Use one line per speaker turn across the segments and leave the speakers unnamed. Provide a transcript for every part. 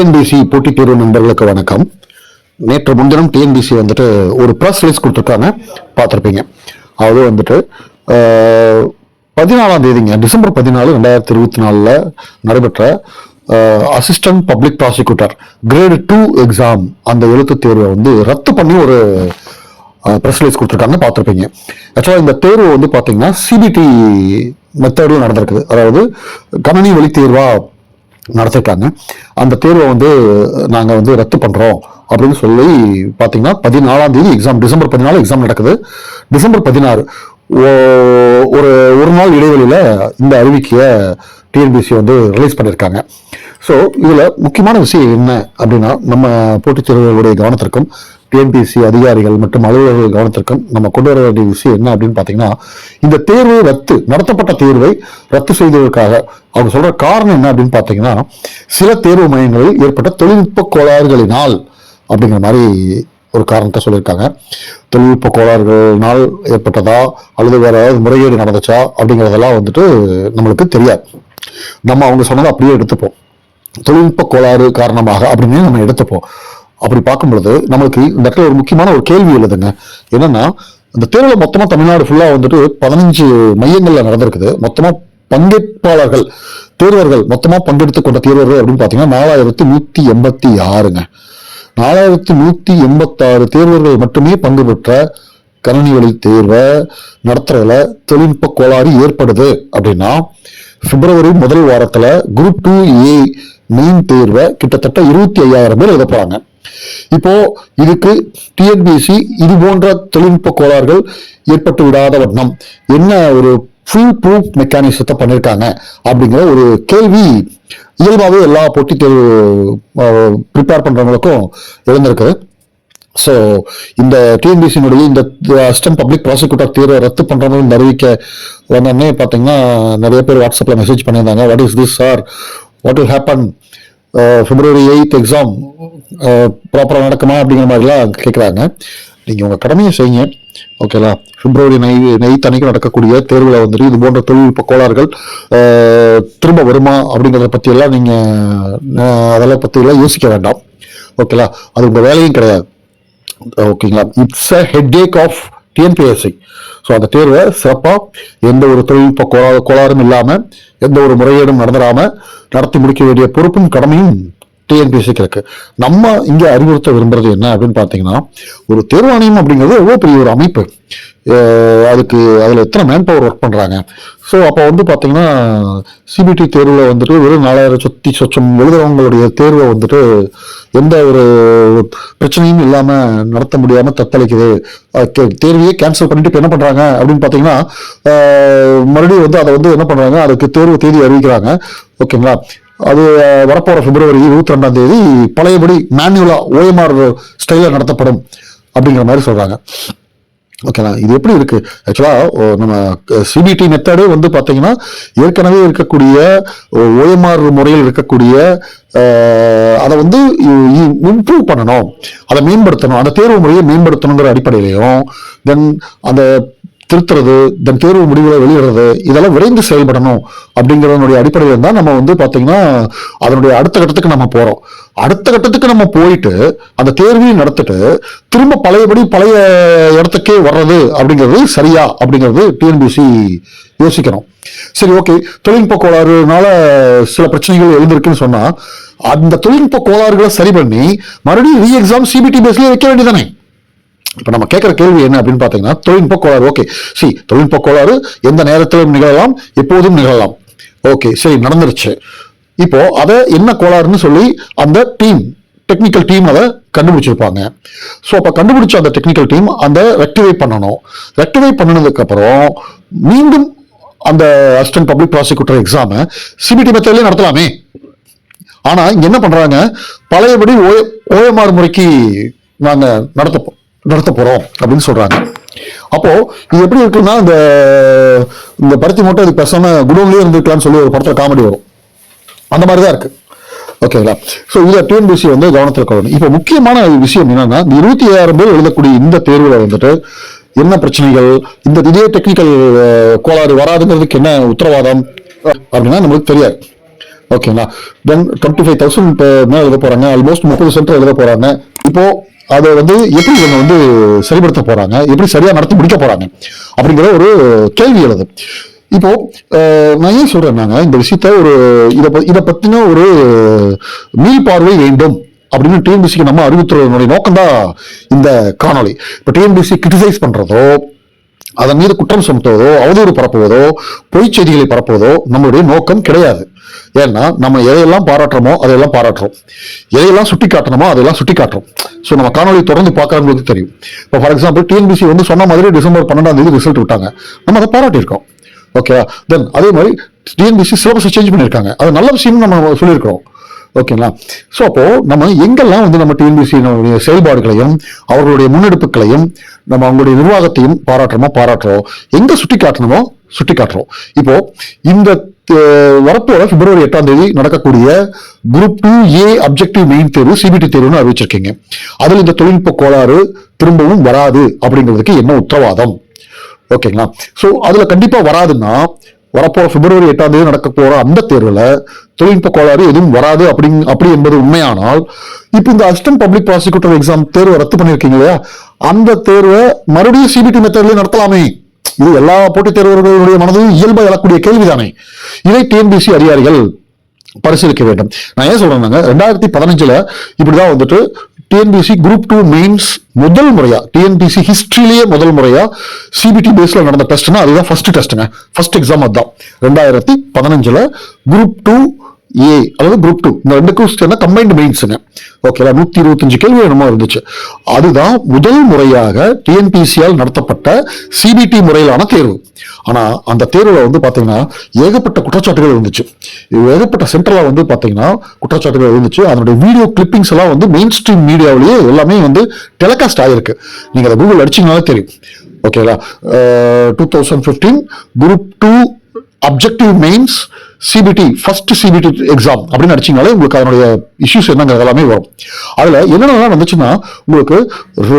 TNPSC போட்டித் தேர்வு நண்பர்களுக்கு வணக்கம் நேற்று முன்தினம் டிஎன்பிசி வந்துட்டு ஒரு ப்ரெஸ் ரிலீஸ் கொடுத்துருக்காங்க பார்த்துருப்பீங்க அது வந்துட்டு பதினாலாம் தேதிங்க டிசம்பர் பதினாலு ரெண்டாயிரத்தி இருபத்தி நாலில் நடைபெற்ற assistant public prosecutor grade two exam அந்த எழுத்து தேர்வை வந்து ரத்து பண்ணி ஒரு ப்ரெஸ் ரிலீஸ் கொடுத்துருக்காங்க பார்த்துருப்பீங்க ஆக்சுவலாக இந்த தேர்வு வந்து பார்த்தீங்கன்னா சிபிடி மெத்தடும் நடந்திருக்குது அதாவது கணனி வழி தேர்வாக நடத்திட்டாங்க அந்த தேர்வை வந்து நாங்கள் வந்து ரத்து பண்ணுறோம் அப்படின்னு சொல்லி பார்த்தீங்கன்னா பதினாலாம் தேதி எக்ஸாம் டிசம்பர் பதினாலு எக்ஸாம் நடக்குது டிசம்பர் பதினாறு ஒரு ஒரு நாள் இடைவெளியில் இந்த அறிவிக்கையை டிஎன்பிசி வந்து ரிலீஸ் பண்ணியிருக்காங்க ஸோ இதில் முக்கியமான விஷயம் என்ன அப்படின்னா நம்ம போட்டித் தேர்வுகளுடைய கவனத்திற்கும் டிஎன்பிசி அதிகாரிகள் மற்றும் அலுவலர்கள் கவனத்திற்கும் நம்ம கொண்டு வர வேண்டிய விஷயம் என்ன அப்படின்னு பார்த்தீங்கன்னா இந்த தேர்வை ரத்து நடத்தப்பட்ட தேர்வை ரத்து செய்ததற்காக அவங்க சொல்கிற காரணம் என்ன அப்படின்னு பார்த்தீங்கன்னா சில தேர்வு மையங்களில் ஏற்பட்ட தொழில்நுட்ப கோளாறுகளினால் அப்படிங்கிற மாதிரி ஒரு காரணத்தை சொல்லியிருக்காங்க தொழில்நுட்ப கோளாறுகள்னால் ஏற்பட்டதா அல்லது வேற ஏதாவது முறைகேடு நடந்துச்சா அப்படிங்கிறதெல்லாம் வந்துட்டு நம்மளுக்கு தெரியாது நம்ம அவங்க சொன்னதை அப்படியே எடுத்துப்போம் தொழில்நுட்ப கோளாறு காரணமாக அப்படின்னு நம்ம எடுத்துப்போம் அப்படி பார்க்கும்பொழுது நம்மளுக்கு இந்த இடத்துல ஒரு முக்கியமான ஒரு கேள்வி எழுதுங்க என்னன்னா இந்த தேர்தல் மொத்தமாக தமிழ்நாடு ஃபுல்லாக வந்துட்டு பதினஞ்சு மையங்களில் நடந்திருக்குது மொத்தமாக பங்கேற்பாளர்கள் தேர்வர்கள் மொத்தமாக பங்கெடுத்து கொண்ட தேர்வர்கள் அப்படின்னு பார்த்தீங்கன்னா நாலாயிரத்தி நூற்றி எண்பத்தி ஆறுங்க நாலாயிரத்தி நூற்றி எண்பத்தாறு தேர்வர்கள் மட்டுமே பங்கு பெற்ற கணினி வழி தேர்வை நடத்துறதுல தொழில்நுட்ப கோளாறு ஏற்படுது அப்படின்னா பிப்ரவரி முதல் வாரத்தில் குரூப் டூ ஏ மெயின் தேர்வை கிட்டத்தட்ட இருபத்தி ஐயாயிரம் பேர் எழுத போறாங்க இப்போ இதுக்கு டிஎன்பிசி இது போன்ற தொழில்நுட்ப கோளாறுகள் ஏற்பட்டு விடாத வண்ணம் என்ன ஒரு ஃபுல் ப்ரூஃப் மெக்கானிசத்தை பண்ணியிருக்காங்க அப்படிங்கிற ஒரு கேள்வி இயல்பாகவே எல்லா போட்டி தேர்வு ப்ரிப்பேர் பண்ணுறவங்களுக்கும் எழுந்திருக்குது ஸோ இந்த டிஎன்பிசியினுடைய இந்த அசிஸ்டன்ட் பப்ளிக் ப்ராசிக்யூட்டர் தேர்வை ரத்து பண்ணுறவங்களும் அறிவிக்க வந்தோடனே பார்த்தீங்கன்னா நிறைய பேர் வாட்ஸ்அப்பில் மெசேஜ் பண்ணியிருந்தாங்க what is this sir what will happen February eighth exam ப்ராப்பராக நடக்குமா அப்படிங்கிற மாதிரிலாம் கேட்குறாங்க நீங்கள் உங்கள் கடமையை செய்யுங்க ஓகேலா பிப்ரவரி நை நெய்த் அன்னைக்கு நடக்கக்கூடிய தேர்வில் வந்துட்டு இது போன்ற தொழில்நுட்ப கோளாறுகள் uh, திரும்ப வருமா அப்படிங்கிறத பற்றியெல்லாம் நீங்கள் அதெல்லாம் பற்றியெல்லாம் யோசிக்க வேண்டாம் ஓகேலா அது உங்கள் வேலையும் கிடையாது ஓகேங்களா it's a headache of TNPSC so அந்த தேர்வை சிறப்பாக எந்த ஒரு தொழில்நுட்ப கோளாறும் இல்லாமல் எந்த ஒரு முறையீடும் நடந்துடாமல் நடத்தி முடிக்க வேண்டிய பொறுப்பும் கடமையும் டிஎன்பிஎஸ்சி கிழக்கு நம்ம இங்கே அறிவுறுத்த விரும்புறது என்ன அப்படின்னு பார்த்தீங்கன்னா ஒரு தேர்வாணையம் அப்படிங்கிறது எவ்வளோ பெரிய ஒரு அமைப்பு அதுக்கு அதில் எத்தனை மேன் பவர் ஒர்க் பண்ணுறாங்க ஸோ அப்போ வந்து பார்த்தீங்கன்னா சிபிடி தேர்வில் வந்துட்டு வெறும் நாலாயிரம் சொத்தி சொச்சம் எழுதுறவங்களுடைய தேர்வை வந்துட்டு எந்த ஒரு பிரச்சனையும் இல்லாமல் நடத்த முடியாமல் தத்தளிக்குது தேர்வையே கேன்சல் பண்ணிட்டு இப்போ என்ன பண்ணுறாங்க அப்படின்னு பார்த்தீங்கன்னா மறுபடியும் வந்து அதை வந்து என்ன பண்ணுறாங்க அதுக்கு தேர்வு தேதி அறிவிக்கிறாங்க ஓகேங்களா அது வரப்போகிற பிப்ரவரி இருபத்தி ரெண்டாம் தேதி பழையபடி மேனுவலா ஓஎம்ஆர் ஸ்டைலில் நடத்தப்படும் அப்படிங்கிற மாதிரி சொல்கிறாங்க ஓகேங்களா இது எப்படி இருக்கு ஆக்சுவலாக நம்ம சிபிடி மெத்தடே வந்து பார்த்தீங்கன்னா ஏற்கனவே இருக்கக்கூடிய ஓஎம்ஆர் முறையில் இருக்கக்கூடிய அதை வந்து இம்ப்ரூவ் பண்ணணும் அதை மேம்படுத்தணும் அந்த தேர்வு முறையை மேம்படுத்தணுங்கிற அடிப்படையிலையும் தென் அந்த திருத்துறது இந்த தேர்வு முடிவுகளை வெளியிடுறது இதெல்லாம் விரைந்து செயல்படணும் அப்படிங்கிறதனுடைய அடிப்படையில் தான் நம்ம வந்து பார்த்தீங்கன்னா அதனுடைய அடுத்த கட்டத்துக்கு நம்ம போகிறோம் அடுத்த கட்டத்துக்கு நம்ம போயிட்டு அந்த தேர்வையும் நடத்திட்டு திரும்ப பழையபடி பழைய இடத்துக்கே வர்றது அப்படிங்கிறது சரியா அப்படிங்கிறது டிஎன்பிசி யோசிக்கணும் சரி ஓகே தொழில்நுட்ப கோளாறுனால சில பிரச்சனைகள் எழுந்திருக்குன்னு சொன்னால் அந்த தொழில்நுட்ப கோளாறுகளை சரி பண்ணி மறுபடியும் ரீ எக்ஸாம் சிபிடி பேஸ்லேயே வைக்க வேண்டியதானே இப்போ நம்ம கேட்குற கேள்வி என்ன அப்படின்னு பார்த்தீங்கன்னா தொழில்நுட்ப கோளாறு ஓகே சி தொழில்நுட்ப கோளாறு எந்த நேரத்திலும் நிகழலாம் எப்போதும் நிகழலாம் ஓகே சரி நடந்துருச்சு இப்போ அதை என்ன கோளாறுன்னு சொல்லி அந்த டீம் டெக்னிக்கல் டீம் அதை கண்டுபிடிச்சிருப்பாங்க ஸோ அப்போ கண்டுபிடிச்ச அந்த டெக்னிக்கல் டீம் அந்த ரெக்டிவை பண்ணணும் ரெக்டிவை பண்ணினதுக்கப்புறம் மீண்டும் அந்த அசிஸ்டன்ட் பப்ளிக் ப்ராசிக்யூட்டர் எக்ஸாமை சிபிடி மெத்தட்லேயே நடத்தலாமே ஆனால் இங்கே என்ன பண்ணுறாங்க பழையபடி ஓ ஓஎம்ஆர் முறைக்கு நாங்கள் நடத்தப்போம் நடத்த போகிறோம் அப்படின்னு சொல்கிறாங்க அப்போ இது எப்படி இருக்குன்னா இந்த இந்த பருத்தி மட்டும் அது பெருசாம குடோன்லேயே இருந்துக்கலாம்னு சொல்லி ஒரு படத்தில் காமெடி வரும் அந்த மாதிரி தான் இருக்கு ஓகேங்களா ஸோ இதை டிஎன்பிசி வந்து கவனத்தில் கொள்ளணும் இப்போ முக்கியமான விஷயம் என்னன்னா இந்த இருபத்தி ஐயாயிரம் பேர் எழுதக்கூடிய இந்த தேர்வில் வந்துட்டு என்ன பிரச்சனைகள் இந்த இதே டெக்னிக்கல் கோளாறு வராதுங்கிறதுக்கு என்ன உத்தரவாதம் அப்படின்னா நம்மளுக்கு தெரியாது ஓகேங்களா தென் டுவெண்ட்டி ஃபைவ் தௌசண்ட் மேலே எழுத போகிறாங்க ஆல்மோஸ்ட் முப்பது சென்டர் எழுத போகிறாங்க இப்போது அதை வந்து எப்படி இவங்க வந்து சரிபடுத்த போறாங்க எப்படி சரியா நடத்தி முடிக்க போறாங்க அப்படிங்கிற ஒரு கேள்வி எழுது இப்போ நான் ஏன் சொல்றேன்னாங்க இந்த விஷயத்த ஒரு இதை இதை பத்தின ஒரு மீள் பார்வை வேண்டும் அப்படின்னு டிஎன்பிசிக்கு நம்ம அறிவித்துறதுனுடைய நோக்கம் தான் இந்த காணொலி இப்போ டிஎன்பிசி கிரிட்டிசைஸ் பண்றதோ அதன் மீது குற்றம் சுமத்துவதோ அவதூறு பரப்புவதோ செய்திகளை பரப்புவதோ நம்மளுடைய நோக்கம் கிடையாது ஏன்னா நம்ம எதையெல்லாம் பாராட்டுறோமோ அதையெல்லாம் பாராட்டுறோம் எதையெல்லாம் சுட்டி காட்டணுமோ அதெல்லாம் சுட்டி காட்டுறோம் ஸோ நம்ம காணொலி தொடர்ந்து பார்க்கறவங்களுக்கு தெரியும் இப்போ ஃபார் எக்ஸாம்பிள் டிஎன்பிசி வந்து சொன்ன மாதிரி டிசம்பர் பன்னெண்டாம் தேதி ரிசல்ட் விட்டாங்க நம்ம அதை பாராட்டியிருக்கோம் ஓகேவா தென் அதே மாதிரி டிஎன்பிசி சிலபஸ் சேஞ்ச் பண்ணியிருக்காங்க அது நல்ல விஷயம்னு நம்ம சொல்லியிருக்கிறோம் ஓகேங்களா ஸோ அப்போது நம்ம எங்கெல்லாம் வந்து நம்ம டிஎன்பிசியினுடைய செயல்பாடுகளையும் அவர்களுடைய முன்னெடுப்புகளையும் நம்ம அவங்களுடைய நிர்வாகத்தையும் பாராட்டுறோமோ பாராட்டுறோம் எங்கே சுட்டி காட்டணுமோ சுட்டி காட்டுறோம் இப்போ இந்த வரப்போற பிப்ரவரி எட்டாம் தேதி நடக்கக்கூடிய group two A objective main தேர்வு சிபிடி தேர்வுன்னு அறிவிச்சிருக்கீங்க அதில் இந்த தொழில்நுட்ப கோளாறு திரும்பவும் வராது அப்படிங்கிறதுக்கு என்ன உத்தரவாதம் ஓகேங்களா ஸோ அதில் கண்டிப்பாக வராதுன்னா வரப்போ பிப்ரவரி எட்டாம் தேதி நடக்க போற அந்த தேர்வில் தொழில்நுட்ப கோளாறு எதுவும் வராது அப்படி அப்படி என்பது உண்மையானால் இப்போ இந்த அசிஸ்டன்ட் பப்ளிக் ப்ராசிக்யூட்டர் எக்ஸாம் தேர்வை ரத்து பண்ணியிருக்கீங்க இல்லையா அந்த தேர்வை மறுபடியும் சிபிடி மெத்தட்லேயே நடத்தலாமே இது எல்லா போட்டித் தேர்வர்களுடைய மனதிலும் இயல்பாக எழக்கூடிய கேள்விதானே இதை டிஎன்பிசி அதிகாரிகள் பரிசீலிக்க வேண்டும் நான் ஏன் சொல்றேன் ரெண்டாயிரத்தி பதினஞ்சுல இப்படிதான் வந்துட்டு டிஎன்பிசி குரூப் டூ மெயின்ஸ் முதல் முறையா டிஎன்பிசி ஹிஸ்டரியிலேயே முதல் முறையா சிபிடி பேஸ்ல நடந்த டெஸ்ட்னா அதுதான் ஃபர்ஸ்ட் டெஸ்ட்டுங்க ஃபர்ஸ்ட் எக்ஸாம் அதுதான் ரெண்டாயிரத்தி பதினஞ்சுல குரூப் டூ ஏ அதாவது குரூப் டூ இந்த ரெண்டு சேர்ந்தா கம்பைன்டு மெயின்ஸுங்க ஓகேவா நூற்றி இருபத்தஞ்சு கேள்வி என்னமோ இருந்துச்சு அதுதான் முதல் முறையாக டிஎன்பிசியால் நடத்தப்பட்ட சிபிடி முறையிலான தேர்வு ஆனால் அந்த தேர்வில் வந்து பார்த்தீங்கன்னா ஏகப்பட்ட குற்றச்சாட்டுகள் இருந்துச்சு ஏகப்பட்ட சென்டரில் வந்து பார்த்தீங்கன்னா குற்றச்சாட்டுகள் இருந்துச்சு அதனுடைய வீடியோ கிளிப்பிங்ஸ் எல்லாம் வந்து மெயின் ஸ்ட்ரீம் மீடியாவிலேயே எல்லாமே வந்து டெலிகாஸ்ட் ஆகிருக்கு நீங்கள் அதை கூகுள் அடிச்சிங்கனாலே தெரியும் ஓகேங்களா two thousand fifteen group two objective mains CBT first CBT exam அப்படின்னு அடிச்சிங்கனாலே உங்களுக்கு அதனுடைய இஷ்யூஸ் என்னங்க எல்லாமே வரும் அதில் என்னென்ன வந்துச்சுன்னா உங்களுக்கு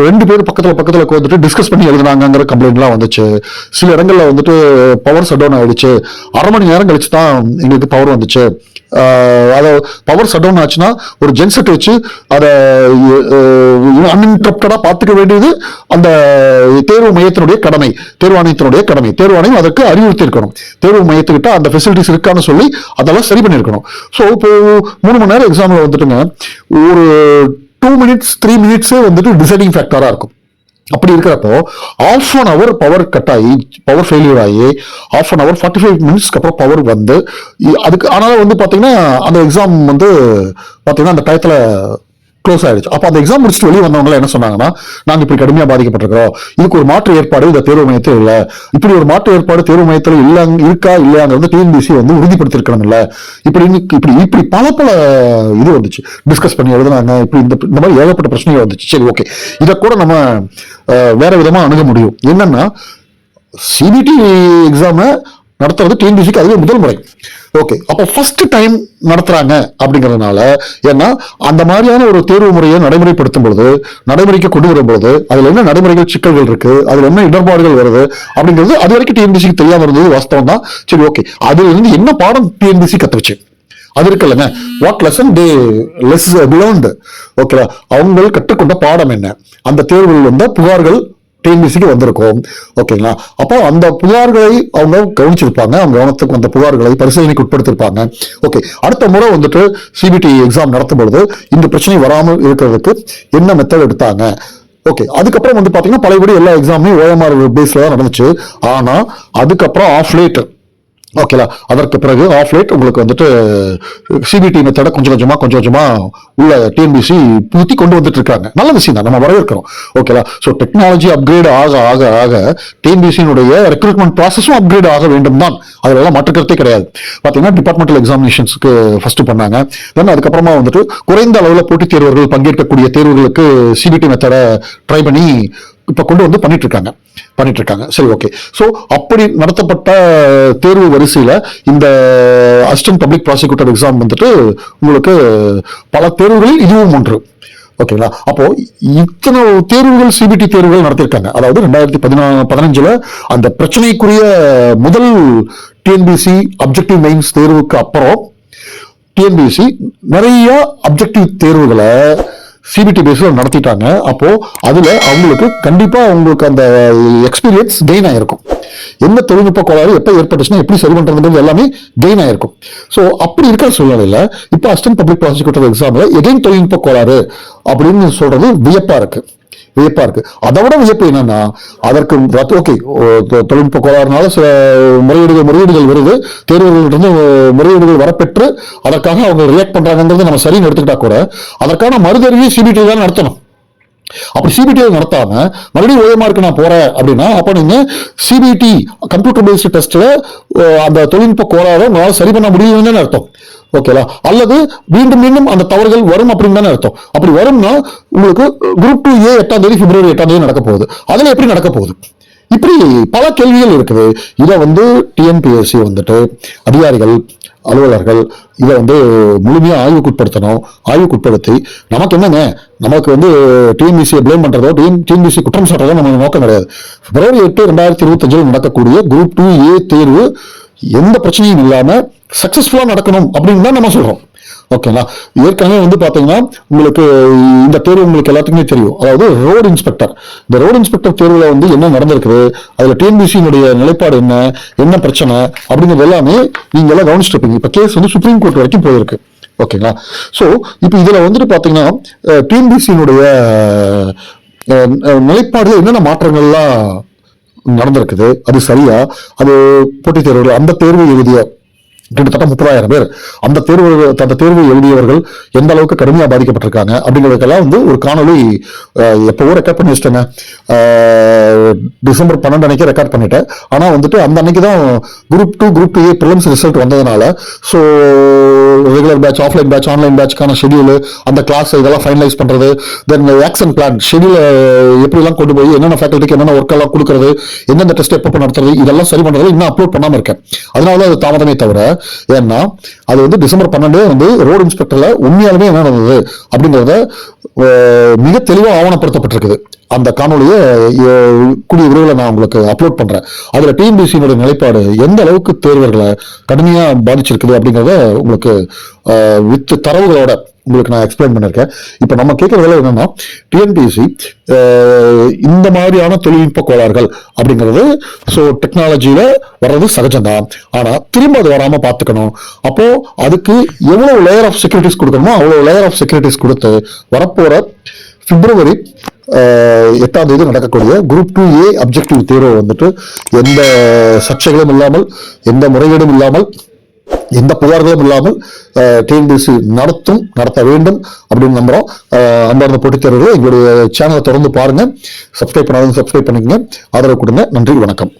ரெண்டு பேர் பக்கத்தில் பக்கத்தில் வந்துட்டு டிஸ்கஸ் பண்ணி எழுதுனாங்கிற கம்ப்ளைண்ட்லாம் வந்துச்சு சில இடங்களில் வந்துட்டு பவர் சட் டவுன் ஆகிடுச்சு அரை மணி நேரம் கழிச்சு தான் எங்களுக்கு பவர் வந்துச்சு அதை பவர் சட் டவுன் ஆச்சுன்னா ஒரு ஜென்செட் வச்சு அதை அன்இன்டரப்டடாக பார்த்துக்க வேண்டியது அந்த தேர்வு மையத்தினுடைய கடமை தேர்வு ஆணையத்தினுடைய கடமை தேர்வு ஆணையம் அதற்கு அறிவுறுத்தி இருக்கணும் தேர்வு மையத்துக்கிட்ட அந்த ஃபெசிலிட்டிஸ் இருக்கான்னு சொல்லி அதெல்லாம் சரி பண்ணியிருக்கணும் ஸோ இப்போ மூணு மணி நேரம் எக்ஸாம்பிள் வந்துட்டுங்க ஒரு டூ மினிட்ஸ் த்ரீ மினிட்ஸே வந்துட்டு டிசைடிங் ஃபேக்டராக இருக்கும் அப்படி இருக்கிறப்போ half an hour power cut ஆகி பவர் ஃபெயிலியர் ஆகி half an hour forty five மினிட்ஸ்க்கு அப்புறம் பவர் வந்து அதுக்கு ஆனால் வந்து பார்த்தீங்கன்னா அந்த எக்ஸாம் வந்து பார்த்தீங்கன்னா அந்த டயத்தில் க்ளோஸ் ஆயிடுச்சு அப்போ அந்த எக்ஸாம் முடிச்சுட்டு வெளியே வந்தவங்க என்ன சொன்னாங்கன்னா நாங்கள் இப்படி கடுமையாக பாதிக்கப்பட்டிருக்கிறோம் இதுக்கு ஒரு மாற்று ஏற்பாடு இந்த தேர்வு மையத்தில் இல்லை இப்படி ஒரு மாற்று ஏற்பாடு தேர்வு மையத்தில் இல்லைங்க இருக்கா இல்லையாங்க வந்து டிஎன்பிசி வந்து உறுதிப்படுத்திருக்கணும் இல்லை இப்படி இப்படி இப்படி பல பல இது வந்துச்சு டிஸ்கஸ் பண்ணி எழுதுனாங்க இப்படி இந்த இந்த மாதிரி ஏகப்பட்ட பிரச்சனைகள் வந்துச்சு சரி ஓகே இதை கூட நம்ம வேற விதமாக அணுக முடியும் என்னன்னா சிபிடி எக்ஸாமை நடத்துறது டிஎன்பிசிக்கு அதுவே முதல் முறை ஓகே அப்போ ஃபர்ஸ்ட் டைம் நடத்துறாங்க அப்படிங்கிறதுனால ஏன்னா அந்த மாதிரியான ஒரு தேர்வு முறையை நடைமுறைப்படுத்தும் பொழுது நடைமுறைக்கு கொண்டு வரும்பொழுது அதில் என்ன நடைமுறைகள் சிக்கல்கள் இருக்கு அதில் என்ன இடர்பாடுகள் வருது அப்படிங்கிறது அது வரைக்கும் டிஎன்பிசிக்கு தெரியாமல் இருந்தது வாஸ்தவம் தான் சரி ஓகே அதுல இருந்து என்ன பாடம் டிஎன்பிசி கத்துருச்சு அது இருக்குல்லங்க வாட் லெசன் தே லெஸ் பிலோண்ட் ஓகேவா அவங்கள் கற்றுக்கொண்ட பாடம் என்ன அந்த தேர்வுகள் வந்த புகார்கள் டிஎன்பிசிக்கு வந்திருக்கும் ஓகேங்களா அப்போ அந்த புகார்களை அவங்க கவனிச்சிருப்பாங்க அவங்க கவனத்துக்கு அந்த புகார்களை பரிசீலனைக்கு உட்படுத்திருப்பாங்க ஓகே அடுத்த முறை வந்துட்டு சிபிடி எக்ஸாம் நடத்தும் பொழுது இந்த பிரச்சனை வராமல் இருக்கிறதுக்கு என்ன மெத்தட் எடுத்தாங்க ஓகே அதுக்கப்புறம் வந்து பார்த்தீங்கன்னா பழையபடி எல்லா எக்ஸாமுமே ஓஎம்ஆர் பேஸில் தான் நடந்துச்சு ஆனால் அதுக்கப்புறம் ஆஃப் லேட் ஓகேலா அதற்கு பிறகு ஆஃப் லைட் உங்களுக்கு வந்துட்டு சிபிடி மெத்தட கொஞ்சம் கொஞ்சமாக கொஞ்சம் கொஞ்சமாக உள்ள டிஎன்பிசி புகுத்தி கொண்டு வந்துட்டு இருக்காங்க நல்ல விஷயம் தான் நம்ம வரவேற்கிறோம் ஓகேலா ஸோ டெக்னாலஜி அப்கிரேட் ஆக ஆக ஆக டிஎன்பிசியினுடைய ரெக்ரூட்மெண்ட் ப்ராசஸும் அப்கிரேட் ஆக வேண்டும் தான் எல்லாம் மாற்றுக்கிறதே கிடையாது பார்த்தீங்கன்னா டிபார்ட்மெண்டல் எக்ஸாமினேஷன்ஸ்க்கு ஃபஸ்ட்டு பண்ணாங்க தென் அதுக்கப்புறமா வந்துட்டு குறைந்த அளவில் போட்டித் தேர்வர்கள் பங்கேற்கக்கூடிய தேர்வுகளுக்கு சிபிடி மெத்தடை ட்ரை பண்ணி இப்போ கொண்டு வந்து பண்ணிட்டு இருக்காங்க பண்ணிட்டு இருக்காங்க சரி ஓகே ஸோ அப்படி நடத்தப்பட்ட தேர்வு வரிசையில் இந்த அசிஸ்டன்ட் பப்ளிக் ப்ராசிக்யூட்டர் எக்ஸாம் வந்துட்டு உங்களுக்கு பல தேர்வுகளில் இதுவும் ஒன்று ஓகேங்களா அப்போ இத்தனை தேர்வுகள் சிபிடி தேர்வுகள் நடத்தியிருக்காங்க அதாவது ரெண்டாயிரத்தி பதினா பதினஞ்சுல அந்த பிரச்சனைக்குரிய முதல் டிஎன்பிசி அப்ஜெக்டிவ் மெயின்ஸ் தேர்வுக்கு அப்புறம் டிஎன்பிசி நிறைய அப்ஜெக்டிவ் தேர்வுகளை சிபிடி பேஸில் நடத்திட்டாங்க அப்போது அதில் அவங்களுக்கு கண்டிப்பாக அவங்களுக்கு அந்த எக்ஸ்பீரியன்ஸ் கெயின் ஆகிருக்கும் எந்த தொழில்நுட்ப கோளாறு எப்போ ஏற்பட்டுச்சுன்னா எப்படி சரி பண்ணுறதுங்கிறது எல்லாமே கெயின் ஆகிருக்கும் ஸோ அப்படி இருக்கிற சூழ்நிலையில் இப்போ அஸ்டன் பப்ளிக் ப்ராசிக்யூட்டர் எக்ஸாமில் எதையும் தொழில்நுட்ப கோளாறு அப்படின்னு சொல்கிறது வியப்பாக இருக்குது வியப்பா இருக்கு அதை விட வியப்பு என்னன்னா அதற்கு ஓகே தொழில்நுட்ப கோளாறுனால சில முறையீடுகள் முறையீடுகள் வருது தேர்வுகளிலிருந்து முறையீடுகள் வரப்பெற்று அதற்காக அவங்க ரியாக்ட் பண்றாங்கிறது நம்ம சரின்னு எடுத்துக்கிட்டா கூட அதற்கான மறுதறிவை சிபிடி தான் நடத்தணும் அப்படி சிபிடி நடத்தாம மறுபடியும் ஒரே மார்க் நான் போறேன் அப்படின்னா அப்போ நீங்க சிபிடி கம்ப்யூட்டர் பேஸ்டு டெஸ்ட்ல அந்த தொழில்நுட்ப கோளாறு உங்களால் சரி பண்ண முடியும்னு அர்த்தம் ஓகேவா அல்லது மீண்டும் மீண்டும் அந்த தவறுகள் வரும் அப்படின்னு தானே அர்த்தம் அப்படி வரும்னா உங்களுக்கு குரூப் டூ ஏ எட்டாம் தேதி பிப்ரவரி எட்டாம் தேதி நடக்க போகுது அதில் எப்படி நடக்க போகுது இப்படி பல கேள்விகள் இருக்குது இதை வந்து டிஎன்பிஎஸ்சி வந்துட்டு அதிகாரிகள் அலுவலர்கள் இதை வந்து முழுமையாக ஆய்வுக்குட்படுத்தணும் ஆய்வுக்குட்படுத்தி நமக்கு என்னங்க நமக்கு வந்து டிஎன்பிசியை பிளேம் பண்ணுறதோ டிஎன் டிஎன்பிசி குற்றம் சாட்டுறதோ நம்ம நோக்கம் கிடையாது பிப்ரவரி எட்டு ரெண்டாயிரத்தி இருபத்தஞ்சில் நடக்கக்கூடிய குரூப் டூ ஏ தேர்வு எந்த பிரச்சனையும் இல்லாமல் சக்ஸஸ்ஃபுல்லாக நடக்கணும் அப்படின்னு தான் நம்ம சொல்கிறோம் ஓகேங்களா ஏற்கனவே வந்து பார்த்தீங்கன்னா உங்களுக்கு இந்த தேர்வு உங்களுக்கு எல்லாத்துக்குமே தெரியும் அதாவது ரோடு இன்ஸ்பெக்டர் இந்த ரோடு இன்ஸ்பெக்டர் தேர்வில் வந்து என்ன நடந்திருக்குது அதில் டிஎன்பிசியினுடைய நிலைப்பாடு என்ன என்ன பிரச்சனை அப்படிங்கிறது எல்லாமே நீங்கள் எல்லாம் கவனிச்சுட்டு இருப்பீங்க இப்போ கேஸ் வந்து சுப்ரீம் கோர்ட் வரைக்கும் போயிருக்கு ஓகேங்களா ஸோ இப்போ இதில் வந்துட்டு பார்த்தீங்கன்னா டிஎன்பிசியினுடைய நிலைப்பாடு என்னென்ன மாற்றங்கள்லாம் நடந்திருக்குது அது சரியா அது போட்டித் தேர்வுகள் அந்த தேர்வு எழுதிய கிட்டத்தட்ட முப்பதாயிரம் பேர் அந்த தேர்வு அந்த தேர்வு எழுதியவர்கள் எந்த அளவுக்கு கடுமையாக பாதிக்கப்பட்டிருக்காங்க அப்படிங்கிறதுக்கெல்லாம் வந்து ஒரு காணொலி எப்போவோ ரெக்கார்ட் பண்ணி வச்சிட்டேங்க டிசம்பர் பன்னெண்டு அன்னைக்கு ரெக்கார்ட் பண்ணிட்டேன் ஆனால் வந்துட்டு அந்த அன்னைக்கு தான் group two group two A prelims result வந்ததுனால so regular batch offline batch online பேட்ச்க்கான ஷெடியூல் அந்த கிளாஸ் இதெல்லாம் ஃபைனலைஸ் பண்ணுறது தென் ஆக்ஷன் பிளான் ஷெடியூல் எப்படிலாம் கொண்டு போய் என்னென்ன ஃபேக்கல்ட்டிக்கு என்னென்ன ஒர்க்கெல்லாம் கொடுக்குறது எந்தெந்த டெஸ்ட் எப்போ நடத்துறது இதெல்லாம் சரி பண்ணுறது இன்னும் அப்லோட் பண்ணாமல் இருக்கேன் அதனால அது தாமதமே தவிர ஏன்னா அது வந்து டிசம்பர் பன்னெண்டு வந்து ரோடு இன்ஸ்பெக்டர்ல உண்மையாலுமே என்ன நடந்தது அப்படிங்கிறத மிக தெளிவாக ஆவணப்படுத்தப்பட்டிருக்குது அந்த காணொலியை கூடிய விரைவில் நான் உங்களுக்கு அப்லோட் பண்றேன் அதுல டிஎன்பிசியினுடைய நிலைப்பாடு எந்த அளவுக்கு தேர்வர்களை கடுமையாக பாதிச்சிருக்குது அப்படிங்கிறத உங்களுக்கு வித்து தரவுகளோட உங்களுக்கு நான் எக்ஸ்பிளைன் பண்ணியிருக்கேன் இப்போ நம்ம கேட்குற வேலை என்னன்னா டிஎன்பிஎஸ்சி இந்த மாதிரியான தொழில்நுட்ப கோளாறுகள் அப்படிங்கிறது ஸோ டெக்னாலஜியில் வர்றது சகஜம்தான் ஆனால் திரும்ப அது வராமல் பார்த்துக்கணும் அப்போது அதுக்கு எவ்வளோ லேயர் ஆஃப் செக்யூரிட்டிஸ் கொடுக்கணுமோ அவ்வளோ லேயர் ஆஃப் செக்யூரிட்டிஸ் கொடுத்து வரப்போகிற பிப்ரவரி எட்டாம் தேதி நடக்கக்கூடிய குரூப் டூ ஏ அப்ஜெக்டிவ் தேர்வை வந்துட்டு எந்த சர்ச்சைகளும் இல்லாமல் எந்த முறைகேடும் இல்லாமல் எந்த புகார்களும் இல்லாமல் டிஎன்பிஎஸ்சி நடத்தும் நடத்த வேண்டும் அப்படின்னு நம்புகிறோம் அன்பார்ந்த போட்டித் எங்களுடைய சேனலை தொடர்ந்து பாருங்கள் சப்ஸ்கிரைப் பண்ணாதவங்க சப்ஸ்கிரைப் பண்ணிக்கங்க ஆதரவு கொடுங்க நன்றி வணக்கம்